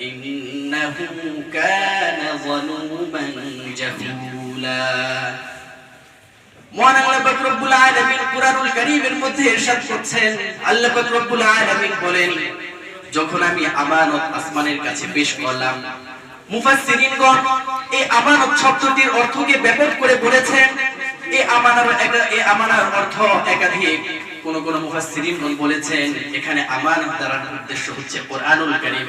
إنه كان ظلوما جهولا মহান আল্লাহ পাক রব্বুল আলামিন কুরআনুল কারীমের মধ্যে ইরশাদ করছেন আল্লাহ পাক রব্বুল আলামিন বলেন যখন আমি আমানত আসমানের কাছে পেশ করলাম মুফাসসিরিনগণ এই আমানত শব্দটির অর্থকে ব্যাপক করে বলেছেন এই আমানার একা- এই আমানার অর্থ একাধিক কোন কোন মুফাসসিরিনগণ বলেছেন এখানে আমানত দ্বারা উদ্দেশ্য হচ্ছে কোরআনুল কারীম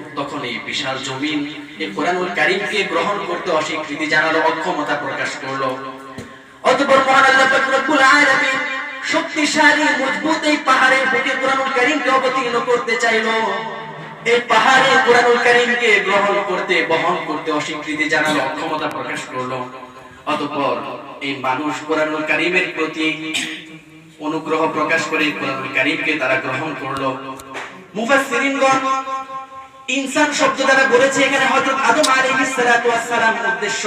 তখন এই বিশাল জমিন এই কোরআনুল কারীমকে গ্রহণ করতে অস্বীকৃতি জানালো, অক্ষমতা প্রকাশ করল। অতঃপর মহান আল্লাহ রব্বুল আলামিন শক্তিশালী, মজবুত এই কোরআনুল কারীমকে অবতীর্ণ করতে চাইলো। এই পাহাড়ে কোরআনুল কারীমকে গ্রহণ করতে, বহন করতে অস্বীকৃতি জানালো, অক্ষমতা প্রকাশ করল। অতঃপর এই মানুষ কোরআনুল কারীমের প্রতি অনুগ্রহ প্রকাশ করে কোরআনুল কারীমকে তারা গ্রহণ করল। মুফাসসিরিনগণ ইনসান শব্দ দ্বারা বলেছে, এখানে হযরত আদম আলাইহিস সালাতু ওয়াস সালাম উদ্দেশ্য।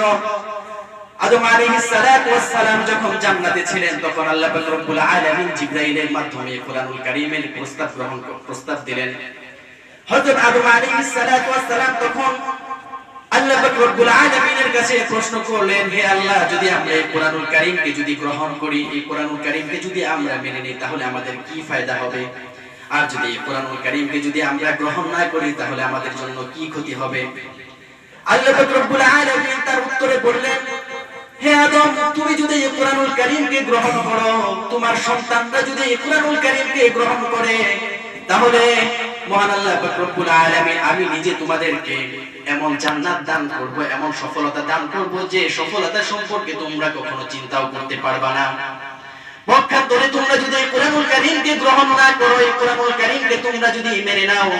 আদম আলাইহিস সালাতু ওয়াস সালাম যখন জান্নাতে ছিলেন, তখন আল্লাহ পাক রব্বুল আলামিন জিবরাইলের মাধ্যমে কোরআনুল কারীমের প্রস্তাব গ্রহণ প্রস্তাব দিলেন। হযরত আদম আলাইহিস সালাতু ওয়াস সালাম তখন আল্লাহ পাক রব্বুল আলামিনের কাছে প্রশ্ন করলেন, হে আল্লাহ, যদি আমরা এই কোরআনুল কারীমকে যদি গ্রহণ করি, এই কোরআনুল কারীমকে যদি আমরা মেনে নিই, তাহলে আমাদের কি ফায়দা হবে? আর যদি কোরআনুল কারীমকে যদি আমরা গ্রহণ না করি, তাহলে আমাদের জন্য কি ক্ষতি হবে? আল্লাহ পাক রব্বুল আলামিন তার উত্তরে বললেন, হে আদম, তুমি যদি এই কোরআনুল কারীমকে গ্রহণ করো, তোমার সন্তানরা যদি এই কোরআনুল কারীমকে গ্রহণ করে, তাহলে মহান আল্লাহ পাক রব্বুল আলামিন, আমি নিজে তোমাদেরকে এমন জান্নাত দান করব, এমন সফলতা দান করব যে সফলতা সম্পর্কে তোমরা কখনো চিন্তাও করতে পারবা না। পক্ষান্তরে তোমরা যদি এই কোরআনুল কারীমকে গ্রহণ না করো, এই কোরআনুল কারীমকে তোমরা যদি মেনে নাও,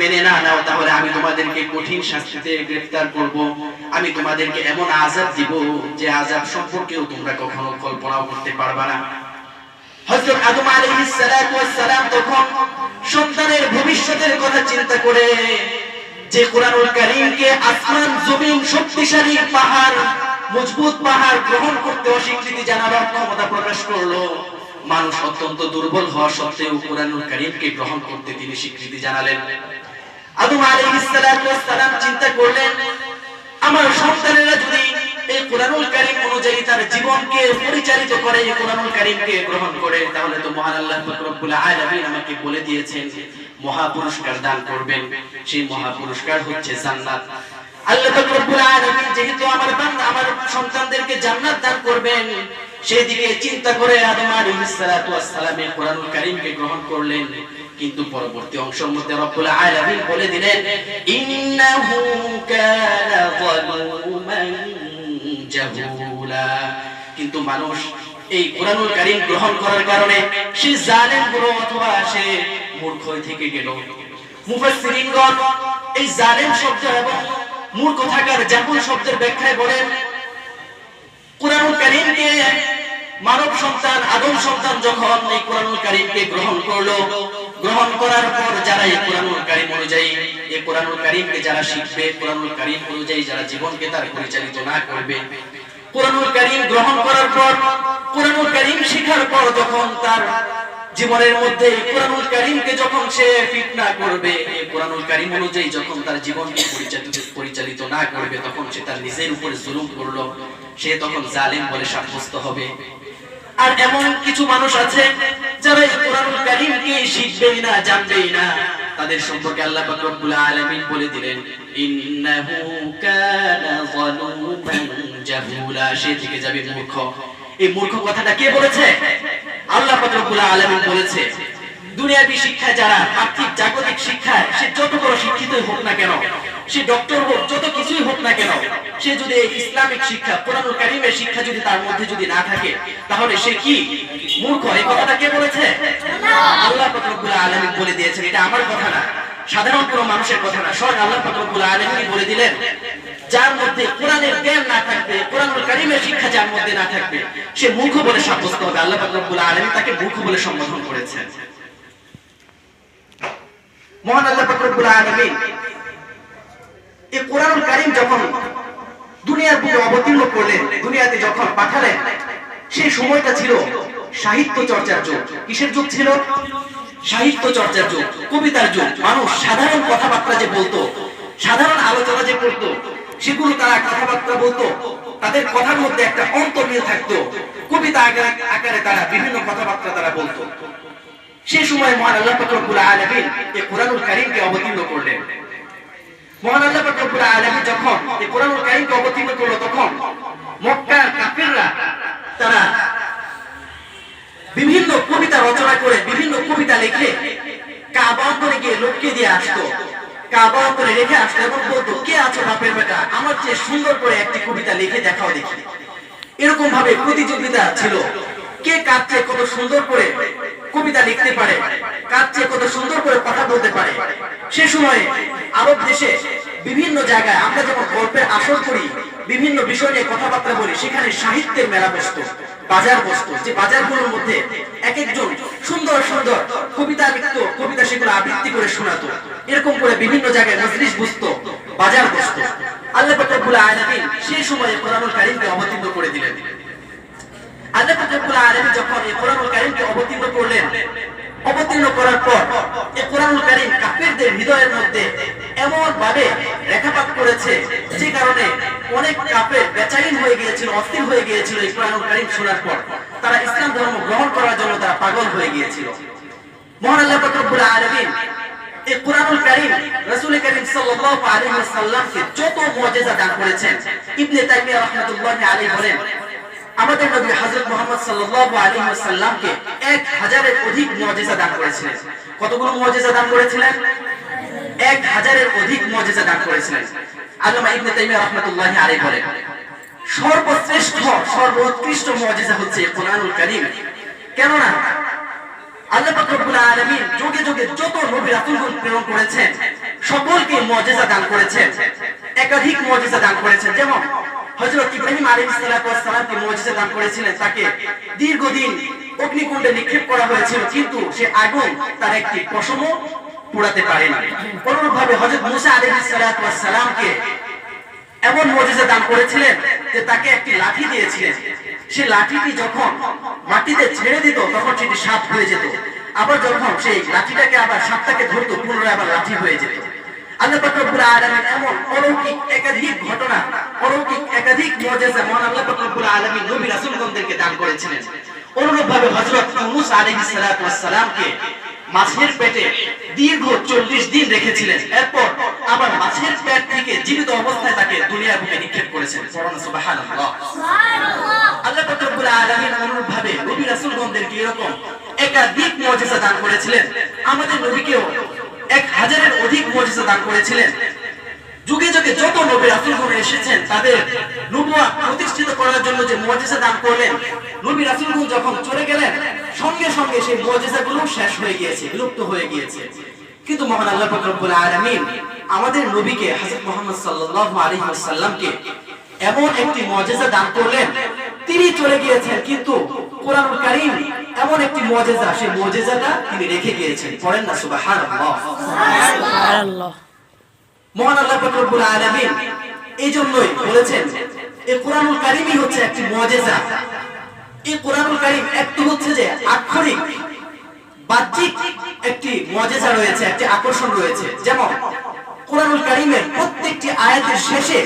মেনে না নাও, তাহলে আমি তোমাদেরকে কঠিন শাস্তিতে গ্রেফতার করব। আমি তোমাদেরকে এমন আযাব দিব যে আযাব সম্পর্কেও তোমরা কখনো কল্পনাও করতে পারবা না। হযরত আদম আলাইহিস সালাতু ওয়াস সালাম তখন সন্তানের ভবিষ্যতের কথা চিন্তা করে যে কোরআনুল কারীমকে আসমান জমিন শক্তিশালী পাহাড় মজবুত পাহাড় গ্রহণ করতে অস্বীকৃতি জানাবার ক্ষমতা প্রকাশ করল। মানুষ অত্যন্ত দুর্বল হওয়া সত্ত্বেও কোরআনুল কারীমকে গ্রহণ করতে তিনি স্বীকৃতি জানালেন। আদম আলাইহিসসালাম সালাম চিন্তা করলেন, আমার সন্তানেরা যদি এই কোরআনুল কারীম অনুযায়ী তার জীবনকে পরিচালিত করে, এই কোরআনুল কারীমকে গ্রহণ করে, তাহলে তো মহান আল্লাহ রব্বুল আলামিন আমাকে বলে দিয়েছেন মহা পুরস্কার দান করবেন। সেই মহা পুরস্কার হচ্ছে জান্নাত। কিন্তু পরবর্তী অংশের মধ্যে বলে দিলেন কিন্তু মানুষ এই কোরআনুল কারীম গ্রহণ করার কারণে সে জালেম হলো অথবা সে মূর্খ থেকে গেল। মুফাসসিরিনগণ, এই জালেম শব্দ এবং মূর্খ থাকার জাহুল শব্দের ব্যাখ্যায় বলেন, কোরআনুল কারীমকে মানব সন্তান, আদম সন্তান যখন এই কোরআনুল কারীমকে গ্রহণ করল, গ্রহণ করার পর যারা এই কোরআনুল কারীম অনুযায়ী, এই কোরআনুল কারীমকে যারা শিখবে, কোরআনুল কারীম অনুযায়ী যারা জীবনকে তার পরিচালিত না করবে, কোরআনুল কারীম গ্রহণ করার পর, কোরআনুল কারীম শেখার পর যখন তার জীবনের মধ্যে কোরআনুল কারীমকে যখন সে ফিট না করবে কোরআনুল কারীম অনুযায়ী যখন তার জীবনকে পরিচালিত পরিচালিত না করবে, তখন সে তার নিজের উপরে জুলুম করল। সে তখন জালিম বলে সাব্যস্ত হবে। আর এমন কিছু মানুষ আছে, যারা কোরআনুল কারীমকে শিখবেই না, জানবেই না। তাদের সম্পর্কে আল্লাহ পাক রব্বুল আলামিন বলে দিলেন, ইন্নাহু কানা যালুমান জাহুলা। সে থেকে যাবে মূর্খ। এই মূর্খ কথাটা কে বলেছে? আল্লাহ পাক রব্বুল বলেছে, দুনিয়াবি শিক্ষা যারা আর্থিক জাগতিক শিক্ষায় সে যত বড় শিক্ষিতই হোক না কেন, সে ডক্টর হোক, যত কিছুই হোক না কেন, সে যদি ইসলামিক শিক্ষা কোরআন কারিমের শিক্ষা যদি তার মধ্যে যদি না থাকে, তাহলে সে কি মূর্খ? এই কথাটা কে বলেছে? আল্লাহ পাক রব্বুল আলামিন বলে দিয়েছেন, এটা আমার কথা না, সাধারণ কোনো মানুষের কথা না, স্বয়ং আল্লাহ পাক রব্বুল আলামিন বলে দিলেন, যার মধ্যে কোরআনের জ্ঞান না থাকবে কোরআনুল শিক্ষা যার মধ্যে না থাকবে। সে মূর্খ বলে সাব্যস্ত হবে। আল্লাহ রব্বুল আলামিন তাকে মূর্খ বলে সম্বোধন করেছেন। মহান আল্লাহ রব্বুল আলামিন এই কোরআনুল কারীম যখন দুনিয়ার বুকে অবতীর্ণ করলেন, দুনিয়াতে যখন পাঠালেন, সেই সময়টা ছিল সাহিত্য চর্চার যুগ। কিসের যুগ ছিল? সাহিত্য চর্চার যুগ, কবিতার যুগ। মানুষ সাধারণ কথাবার্তা যে বলতো, সাধারণ আলোচনা যে করতো, সেগুলো তারা কথাবার্তা বলতো। তাদের কথার মধ্যে একটা অন্তর্মিল থাকতো। কবিতা আকারে তারা বিভিন্ন কথাবার্তা তারা বলতো। সেই সময় মহান আল্লাহ পাক রব্বুল আলামিন এই কোরআনুল কারীমকে অবতীর্ণ করলেন। মহান আল্লাহ পাক রব্বুল আলামিন যখন এই কোরআনুল কারীমকে অবতীর্ণ করল, তখন মক্কার কাফিররা তারা বিভিন্ন কবিতা রচনা করে, বিভিন্ন কবিতা লিখে কাবা করে গিয়ে লোককে দিয়ে আসতো। কাবা অন্তরে রেখে এবং বলতো, কে আছো বাপের বেটা? আমার চেয়ে সুন্দর করে একটি কবিতা লিখে দেখাও দেখি। এরকম ভাবে প্রতিযোগিতা ছিল। কে কার চেয়ে কত সুন্দর করে কবিতা লিখতে পারে, কার চেয়ে কত সুন্দর করে কথা বলতে পারে। সে সময় আরব দেশে বিভিন্ন জায়গায় আমরা যখন গল্পের আসর করি বিভিন্ন বিষয় নিয়ে কথাবার্তা বলি, সেখানে সাহিত্যের মেলা বসতো। বাজার বসতো, যে বাজারগুলোর মধ্যে এক একজন সুন্দর সুন্দর কবিতা লিখতো, কবিতা সেগুলো আবৃত্তি করে শোনাতো। এরকম করে বিভিন্ন জায়গায় মজলিস বসতো বাজার বসতো। আল্লাহ আলামিন সেই সময়ে কোরআনুল কারীমকে অবতীর্ণ করে দিলেন। আল্লাহ আলামিন যখন এই কোরআনুল কারীমকে অবতীর্ণ করলেন, অবতীর্ণ করার পর এই কোরআনুল কারীম কাফিরদের হৃদয়ের মধ্যে এমন ভাবে রেখাপাত করেছে, যে কারণে অনেক কাফের বেচাইন হয়ে গিয়েছিল, অস্থির হয়ে গিয়েছিল কোরআনুল কারীম শোনার পর। তারা ইসলাম ধর্ম গ্রহণ করার জন্য তারা পাগল হয়ে গিয়েছিল। মহান আল্লাহ এই কোরআনুল রাসূল সাল্লাল্লাহু আলাইহি ওয়াসাল্লামকে যত মুজিজা দান করেছেন, ইবনে তাইমিয়া রাহমাতুল্লাহি আলাইহি বলেন, আমাদের নবী হযরত মুহাম্মদ সাল্লাল্লাহু আলাইহি ওয়াসাল্লামকে 1000 এর অধিক মুজিজা দান কতগুলো মুজিজা দান করেছিলেন? 1000 এর অধিক মুজিজা দান করেছিলেন। আল্লামা ইবনে তাইমিয়া রাহমাতুল্লাহি আলাইহি সর্বশ্রেষ্ঠ, সর্বোৎকৃষ্ট মুজিজা হচ্ছে কোরআনুল কারীম। আল্লাহ পাক রব্বুল আলামিন যুগে যুগে যত নবী রাসূলগণ প্রেরণ করেছেন, সকলকে মুজিজা দান করেছেন, একাধিক মুজিজা দান করেছেন। যেমন হযরত ইব্রাহিম আলাইহিস সালাতু মুজিজা দান করেছিলেন? তাকে দীর্ঘদিন অগ্নিকুণ্ডে নিক্ষেপ করা হয়েছিল, কিন্তু সে আগুন তার একটি পশমও পোড়াতে পারেনি অনুরূপভাবে হযরত মুসা আলাইহিস সালাতু ওয়াস সালামকে এমন মজিজা দান করেছিলেন যে তাকে একটি লাঠি দিয়েছিলেন। সে লাঠিটি যখন মাটিতে ছেড়ে দিত, তখন সেটি সাপ হয়ে যেত। আবার যখন সেই লাঠিটাকে আবার সাপটাকে ধরতো, পুনরায় আবার লাঠি হয়ে যেত। আল্লাহ পাক রব্বুল আলামিন এমন অলৌকিক, একাধিক ঘটনা, অলৌকিক, একাধিক মুজিজা মহান আল্লাহ পাক রব্বুল আলামিন নবী রাসূলগণদেরকে দান করেছিলেন। অনুরূপভাবে হযরত ইউনূস আলাইহিস সালাতু ওয়াস সালামকে মাছের পেটে দীর্ঘ চল্লিশ দিন রেখেছিলেন। এরপর আবার মাছের পেট থেকে জীবিত অবস্থায় তাকে দুনিয়ার বুকে নিক্ষেপ করেছেন। আল্লাহ আলামিন অনুরূপভাবে নবী রাসূলগণদেরকে এরকম একাধিক দান করেছিলেন? আমাদের নবীকেও এক হাজারের অধিক মুজিজা দান করেছিলেন। যুগে যুগে যত নবী রাসূলগণ এসেছেন, তাদের নবুয়া প্রতিষ্ঠিত করার জন্য যে মুজিজা দান করলেন নবী রাসূলগণ যখন চলে গেলেন সঙ্গে সঙ্গে সেই মুজিজাগুলো শেষ হয়ে গিয়েছে বিলুপ্ত হয়ে গিয়েছে। কিন্তু মহান আল্লাহ পাক রব্বুল আলামিন আমাদের নবীকে হযরত মুহাম্মদ সাল্লাল্লাহু আলাইহি ওয়াসাল্লামকে এমন একটি মুজিজা দান করলেন তিনি চলে গিয়েছেন কিন্তু কোরআনুল কারীম এমন একটি মুজিজা সেই মুজিজাটা তিনি রেখে গিয়েছেন। পড়েন না সুবহানাল্লাহ। সুবহানাল্লাহ। মহান আল্লাহ পাক রব্বুল আলামিন এই জন্যই বলেছেন এই কোরআনুল কারীমই হচ্ছে একটি মুজিজা। এই কোরআনুল কারীম হচ্ছে যে আক্ষরিক, বাহ্যিক একটি মুজিজা রয়েছে, একটি আকর্ষণ রয়েছে। যেমন কোরআনুল কারীমের প্রত্যেকটি আয়াতের শেষে